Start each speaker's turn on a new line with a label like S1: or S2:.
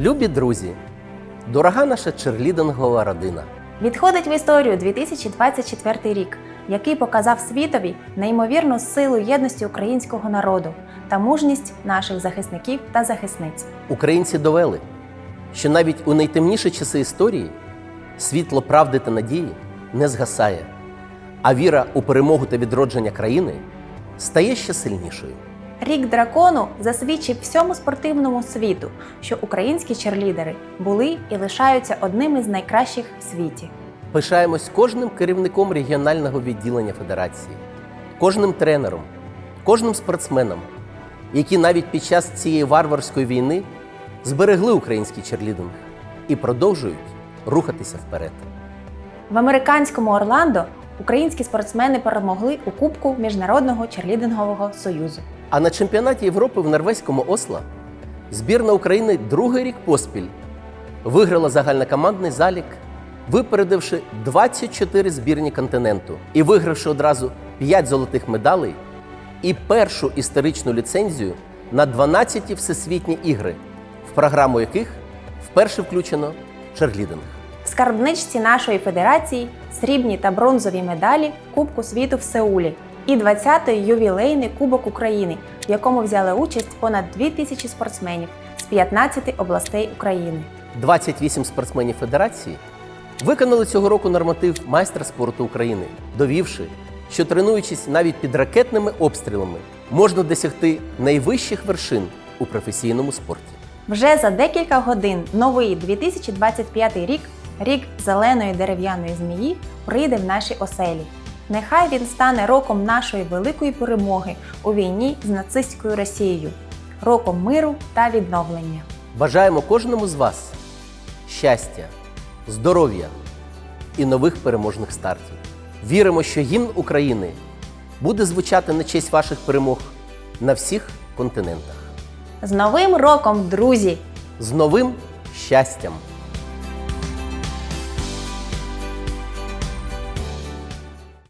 S1: Любі друзі, дорога наша черлідингова родина.
S2: Відходить в історію 2024 рік, який показав світові неймовірну силу єдності українського народу та мужність наших захисників та захисниць.
S1: Українці довели, що навіть у найтемніші часи історії світло правди та надії не згасає, а віра у перемогу та відродження країни стає ще сильнішою.
S2: Рік дракону засвідчив всьому спортивному світу, що українські черлідери були і лишаються одними з найкращих в світі.
S1: Пишаємось кожним керівником регіонального відділення федерації, кожним тренером, кожним спортсменом, які навіть під час цієї варварської війни зберегли український черлідинг і продовжують рухатися вперед.
S2: В американському Орландо українські спортсмени перемогли у Кубку Міжнародного черлідингового союзу.
S1: А на чемпіонаті Європи в норвезькому Осло збірна України другий рік поспіль виграла загальнокомандний залік, випередивши 24 збірні континенту і вигравши одразу 5 золотих медалей і першу історичну ліцензію на 12 всесвітні ігри, в програму яких вперше включено черлідинг.
S2: В скарбничці нашої федерації срібні та бронзові медалі Кубку світу в Сеулі і 20-й ювілейний Кубок України, в якому взяли участь понад 2 тисячі спортсменів з 15 областей України.
S1: 28 спортсменів федерації виконали цього року норматив майстра спорту України, довівши, що тренуючись навіть під ракетними обстрілами, можна досягти найвищих вершин у професійному спорті.
S2: Вже за декілька годин новий 2025 рік, рік зеленої дерев'яної змії, прийде в наші оселі. Нехай він стане роком нашої великої перемоги у війні з нацистською Росією, роком миру та відновлення.
S1: Бажаємо кожному з вас щастя, здоров'я і нових переможних стартів. Віримо, що гімн України буде звучати на честь ваших перемог на всіх континентах.
S2: З Новим роком, друзі!
S1: З новим щастям!